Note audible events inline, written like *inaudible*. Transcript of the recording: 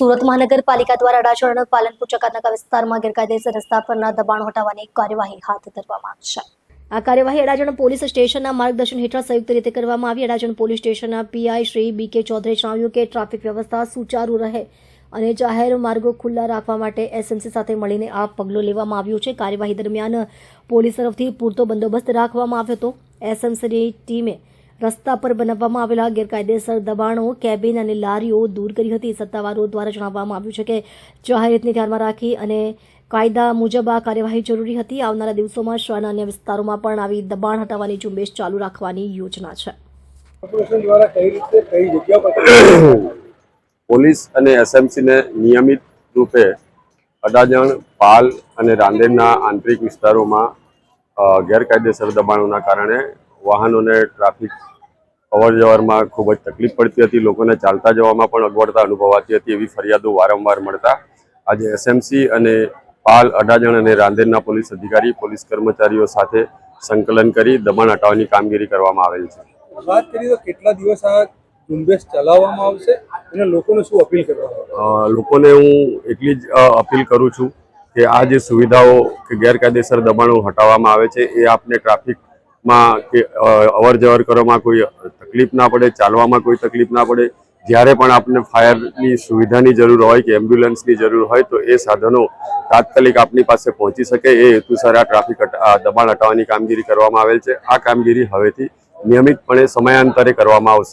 સુરત મહાનગરપાલિકા દ્વારા અડાજણ પાલનપુર ચકાતનાકા વિસ્તારમાં ગેરકાયદેસર રસ્તા પરના દબાણ હટાવવાની કાર્યવાહી હાથ ધરવામાં આવશે આ કાર્યવાહી અડાજણ પોલીસ સ્ટેશનના માર્ગદર્શન હેઠળ સંયુક્ત રીતે કરવામાં આવી. અડાજણ પોલીસ સ્ટેશનના પીઆઈ શ્રી બી કે ચૌધરીએ જણાવ્યું કે ટ્રાફિક વ્યવસ્થા સુચારુ રહે અને જાહેર માર્ગો ખુલ્લા રાખવા માટે એસએમસી સાથે મળીને આ પગલું લેવામાં આવ્યું છે. કાર્યવાહી દરમિયાન પોલીસ તરફથી પૂરતો બંદોબસ્ત રાખવામાં આવ્યો હતો. એસએમસીની ટીમે રસ્તા પર બનાવવામાં આવેલા ગેરકાયદેસર દબાણો કેબિન અને લારીઓ દૂર કરી હતી. સત્તાવારો દ્વારા જણાવવામાં આવ્યું છે કે જાહેરાતને ધ્યાનમાં રાખી અને કાયદા મુજબ આ કાર્યવાહી જરૂરી હતી. આવનારા દિવસોમાં શહેરના અન્ય વિસ્તારોમાં પણ આવી દબાણ હટાવવાની ઝુંબેશ ચાલુ રાખવાની યોજના છે. કોર્પોરેશન દ્વારા કઈ રીતે કઈ જગ્યા પર *coughs* પોલીસ અને એસએમસીને નિયમિત રૂપે અડાજણ પાલ અને રાંદેરના આંતરિક વિસ્તારોમાં ગેરકાયદેસર દબાણોના કારણે વાહનોને ટ્રાફિક અવર જવરમાં ખૂબ જ તકલીફ પડતી હતી. લોકોને ચાલતા જવામાં પણ અગવડતા અનુભવાતી હતી એવી ફરિયાદો વારંવાર મળતા. આજે એસએમસી અને પાલ અડાજણ અને રાંદેરના પોલીસ અધિકારી પોલીસ કર્મચારીઓ સાથે સંકલન કરી દબાણ હટાવવાની કામગીરી કરવામાં આવેલ છે. વાત કરીએ તો કેટલા દિવસ આ ઝુંબેશ ચલાવવામાં આવશે અને લોકોને શું અપીલ કરવા લોકોને હું એટલી જ અપીલ કરું છું કે આ જે સુવિધાઓ કે ગેરકાયદેસર દબાણો હટાવવામાં આવે છે એ આપને ટ્રાફિકમાં કે અવર જવર કરવામાં કોઈ તકલીફ ના પડે, ચાલવામાં કોઈ તકલીફ ના પડે, જ્યારે પણ આપને ફાયરની સુવિધાની જરૂર હોય કે એમ્બ્યુલન્સની જરૂર હોય, તો એ સાધનો તાત્કાલિક આપની પાસે પહોંચી શકે. એ હેતુસર આ ટ્રાફિક દબાણ હટાવવાની કામગીરી કરવામાં આવેલ છે. આ કામગીરી હવેથી નિયમિતપણે સમયાંતરે કરવામાં આવશે.